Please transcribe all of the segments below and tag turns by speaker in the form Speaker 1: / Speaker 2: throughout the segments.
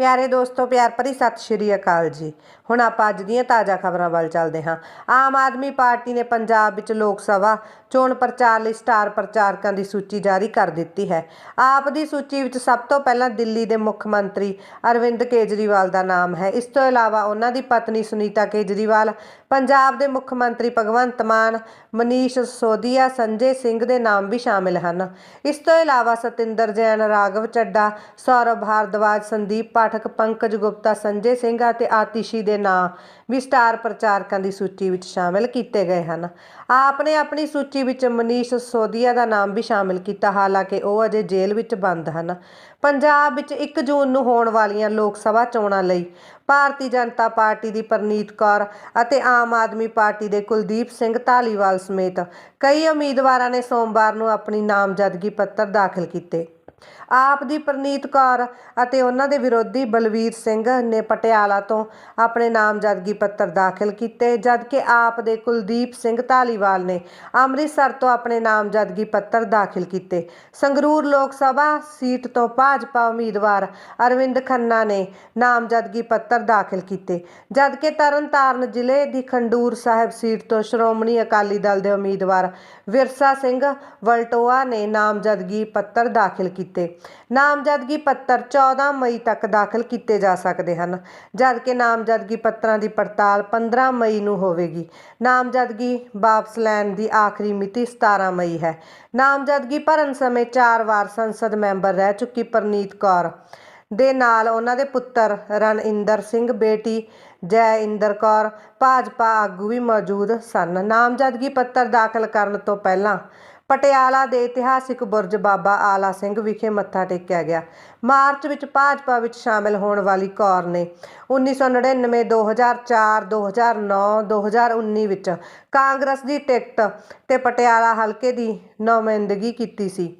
Speaker 1: ਪਿਆਰੇ ਦੋਸਤੋ, ਪਿਆਰ ਭਰੀ ਸਤਿ ਸ਼੍ਰੀ ਅਕਾਲ ਜੀ। ਹੁਣ ਆਪਾਂ ਅੱਜ ਦੀਆਂ ਤਾਜ਼ਾ ਖਬਰਾਂ ਵੱਲ ਚੱਲਦੇ ਹਾਂ। ਆਮ ਆਦਮੀ ਪਾਰਟੀ ਨੇ ਪੰਜਾਬ ਵਿੱਚ ਲੋਕ ਸਭਾ ਚੋਣ ਪ੍ਰਚਾਰ ਲਈ ਸਟਾਰ ਪ੍ਰਚਾਰਕਾਂ ਦੀ ਸੂਚੀ ਜਾਰੀ ਕਰ ਦਿੱਤੀ ਹੈ। ਆਪ ਦੀ ਸੂਚੀ ਵਿੱਚ ਸਭ ਤੋਂ ਪਹਿਲਾਂ ਦਿੱਲੀ ਦੇ ਮੁੱਖ ਮੰਤਰੀ ਅਰਵਿੰਦ ਕੇਜਰੀਵਾਲ ਦਾ ਨਾਮ ਹੈ। ਇਸ ਤੋਂ ਇਲਾਵਾ ਉਹਨਾਂ ਦੀ ਪਤਨੀ ਸੁਨੀਤਾ ਕੇਜਰੀਵਾਲ, ਪੰਜਾਬ ਦੇ ਮੁੱਖ ਮੰਤਰੀ ਭਗਵੰਤ ਮਾਨ, ਮਨੀਸ਼ ਸੋਦੀਆ ਸੰਜੇ ਸਿੰਘ ਦੇ ਨਾਮ ਵੀ ਸ਼ਾਮਿਲ ਹਨ। ਇਸ ਤੋਂ ਇਲਾਵਾ ਸਤਿੰਦਰ ਜੈਨ, ਰਾਘਵ ਚੱਡਾ, ਸੌਰਵ ਭਾਰਦਵਾਜ, ਸੰਦੀਪ ਪਾਠਕ ਪੰਕਜ ਗੁਪਤਾ, ਸੰਜੇ ਸਿੰਘ ਅਤੇ ਆਤਿਸ਼ੀ ਦੇ ਨਾਂ ਵੀ ਸਟਾਰ ਪ੍ਰਚਾਰਕਾਂ ਦੀ ਸੂਚੀ ਵਿੱਚ ਸ਼ਾਮਿਲ ਕੀਤੇ ਗਏ ਹਨ। ਆਪ ਨੇ ਆਪਣੀ ਸੂਚੀ ਵਿੱਚ ਮਨੀਸ਼ ਸੋਦੀਆ ਦਾ ਨਾਮ ਵੀ ਸ਼ਾਮਿਲ ਕੀਤਾ, ਹਾਲਾਂਕਿ ਉਹ ਅਜੇ ਜੇਲ੍ਹ ਵਿੱਚ ਬੰਦ ਹਨ। ਪੰਜਾਬ ਵਿੱਚ 1 ਜੂਨ ਨੂੰ ਹੋਣ ਵਾਲੀਆਂ ਲੋਕ ਸਭਾ ਚੋਣਾਂ ਲਈ ਭਾਰਤੀ ਜਨਤਾ ਪਾਰਟੀ ਦੀ ਪਰਨੀਤ ਕੌਰ ਅਤੇ ਆਮ ਆਦਮੀ ਪਾਰਟੀ ਦੇ ਕੁਲਦੀਪ ਸਿੰਘ ਧਾਲੀਵਾਲ ਸਮੇਤ ਕਈ ਉਮੀਦਵਾਰਾਂ ਨੇ ਸੋਮਵਾਰ ਨੂੰ ਆਪਣੀ ਨਾਮਜ਼ਦਗੀ ਪੱਤਰ ਦਾਖਲ ਕੀਤੇ। ਆਪ ਦੀ ਪ੍ਰਨੀਤ ਕੌਰ ਅਤੇ ਉਹਨਾਂ ਦੇ ਵਿਰੋਧੀ ਬਲਵੀਰ ਸਿੰਘ ਨੇ ਪਟਿਆਲਾ ਤੋਂ ਆਪਣੇ ਨਾਮਜ਼ਦਗੀ ਪੱਤਰ ਦਾਖਲ ਕੀਤੇ, ਜਦਕਿ ਆਪ ਦੇ ਕੁਲਦੀਪ ਸਿੰਘ ਧਾਲੀਵਾਲ ਨੇ ਅੰਮ੍ਰਿਤਸਰ ਤੋਂ ਆਪਣੇ ਨਾਮਜ਼ਦਗੀ ਪੱਤਰ ਦਾਖਲ ਕੀਤੇ। ਸੰਗਰੂਰ ਲੋਕ ਸਭਾ ਸੀਟ ਤੋਂ ਭਾਜਪਾ ਉਮੀਦਵਾਰ ਅਰਵਿੰਦ ਖੰਨਾ ਨੇ ਨਾਮਜ਼ਦਗੀ ਪੱਤਰ ਦਾਖਲ ਕੀਤੇ, ਜਦਕਿ ਤਰਨਤਾਰਨ ਜ਼ਿਲ੍ਹੇ ਦੀ ਖੰਡੂਰ ਸਾਹਿਬ ਸੀਟ ਤੋਂ ਸ਼੍ਰੋਮਣੀ ਅਕਾਲੀ ਦਲ ਦੇ ਉਮੀਦਵਾਰ ਵਿਰਸਾ ਸਿੰਘ ਵਲਟੋਆ ਨੇ ਨਾਮਜ਼ਦਗੀ ਪੱਤਰ ਦਾਖਲ ਕੀਤੇ। ਨਾਮਜ਼ਦਗੀ ਪੱਤਰ 14 ਮਈ ਤੱਕ ਦਾਖਲ ਕੀਤੇ ਜਾ ਸਕਦੇ ਹਨ। ਜਦਕਿ ਨਾਮਜ਼ਦਗੀ ਪੱਤਰਾਂ ਦੀ ਪੜਤਾਲ 15 ਮਈ ਨੂੰ ਹੋਵੇਗੀ, ਨਾਮਜ਼ਦਗੀ ਵਾਪਸ ਲੈਣ ਦੀ ਆਖਰੀ ਮਿਤੀ 17 ਮਈ ਹੈ। ਨਾਮਜ਼ਦਗੀ ਭਰਨ ਸਮੇਂ ਚਾਰ ਵਾਰ ਸੰਸਦ ਮੈਂਬਰ ਰਹਿ ਚੁੱਕੀ ਪ੍ਰਨੀਤ ਕੌਰ ਦੇ ਨਾਲ ਉਹਨਾਂ ਦੇ ਪੁੱਤਰ ਰਣਇੰਦਰ ਸਿੰਘ, ਬੇਟੀ ਜੈ ਇੰਦਰ ਕੌਰ, ਭਾਜਪਾ ਆਗੂ ਵੀ ਮੌਜੂਦ ਸਨ। ਨਾਮਜ਼ਦਗੀ ਪੱਤਰ ਦਾਖਲ ਕਰਨ ਤੋਂ ਪਹਿਲਾਂ ਪਟਿਆਲਾ ਦੇ ਇਤਿਹਾਸਿਕ ਬੁਰਜ ਬਾਬਾ ਆਲਾ ਸਿੰਘ ਵਿਖੇ ਮੱਥਾ ਟੇਕਿਆ ਗਿਆ। ਮਾਰਚ ਵਿੱਚ ਭਾਜਪਾ ਵਿੱਚ ਸ਼ਾਮਿਲ ਹੋਣ ਵਾਲੀ ਕੌਰ ਨੇ 1999 2004 2009 2019 ਵਿੱਚ ਕਾਂਗਰਸ ਦੀ ਟਿਕਟ ਤੇ ਪਟਿਆਲਾ ਹਲਕੇ ਦੀ ਨੁਮਾਇੰਦਗੀ ਕੀਤੀ ਸੀ।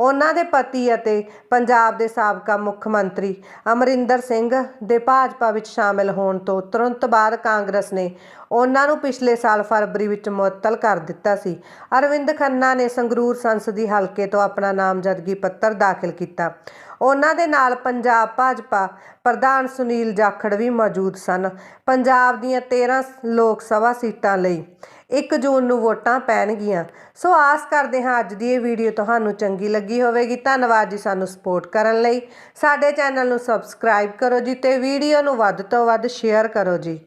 Speaker 1: ਉਹਨਾਂ ਦੇ ਪਤੀ ਅਤੇ ਪੰਜਾਬ ਦੇ ਸਾਬਕਾ ਮੁੱਖ ਮੰਤਰੀ ਅਮਰਿੰਦਰ ਸਿੰਘ ਦੇ ਭਾਜਪਾ ਵਿੱਚ ਸ਼ਾਮਿਲ ਹੋਣ ਤੋਂ ਤੁਰੰਤ ਬਾਅਦ ਕਾਂਗਰਸ ਨੇ ਉਹਨਾਂ ਨੂੰ ਪਿਛਲੇ ਸਾਲ ਫਰਵਰੀ ਵਿੱਚ ਮੁਅੱਤਲ ਕਰ ਦਿੱਤਾ ਸੀ। ਅਰਵਿੰਦ ਖੰਨਾ ਨੇ ਸੰਗਰੂਰ ਸੰਸਦੀ ਹਲਕੇ ਤੋਂ ਆਪਣਾ ਨਾਮਜ਼ਦਗੀ ਪੱਤਰ ਦਾਖਲ ਕੀਤਾ। ਉਹਨਾਂ ਦੇ ਨਾਲ ਪੰਜਾਬ ਭਾਜਪਾ ਪ੍ਰਧਾਨ ਸੁਨੀਲ ਜਾਖੜ ਵੀ ਮੌਜੂਦ ਸਨ। ਪੰਜਾਬ ਦੀਆਂ 13 ਲੋਕ ਸਭਾ ਸੀਟਾਂ ਲਈ 1 ਜੂਨ ਨੂੰ ਵੋਟਾਂ ਪੈਣਗੀਆਂ। ਸੋ ਆਸ ਕਰਦੇ ਹਾਂ ਅੱਜ ਦੀ ਇਹ ਵੀਡੀਓ ਤੁਹਾਨੂੰ ਚੰਗੀ ਲੱਗੀ ਹੋਵੇਗੀ। ਧੰਨਵਾਦ ਜੀ ਸਾਨੂੰ ਸਪੋਰਟ ਕਰਨ ਲਈ। ਸਾਡੇ ਚੈਨਲ ਨੂੰ ਸਬਸਕ੍ਰਾਈਬ ਕਰੋ ਜੀ ਤੇ ਵੀਡੀਓ ਨੂੰ ਵੱਧ ਤੋਂ ਵੱਧ ਸ਼ੇਅਰ ਕਰੋ ਜੀ।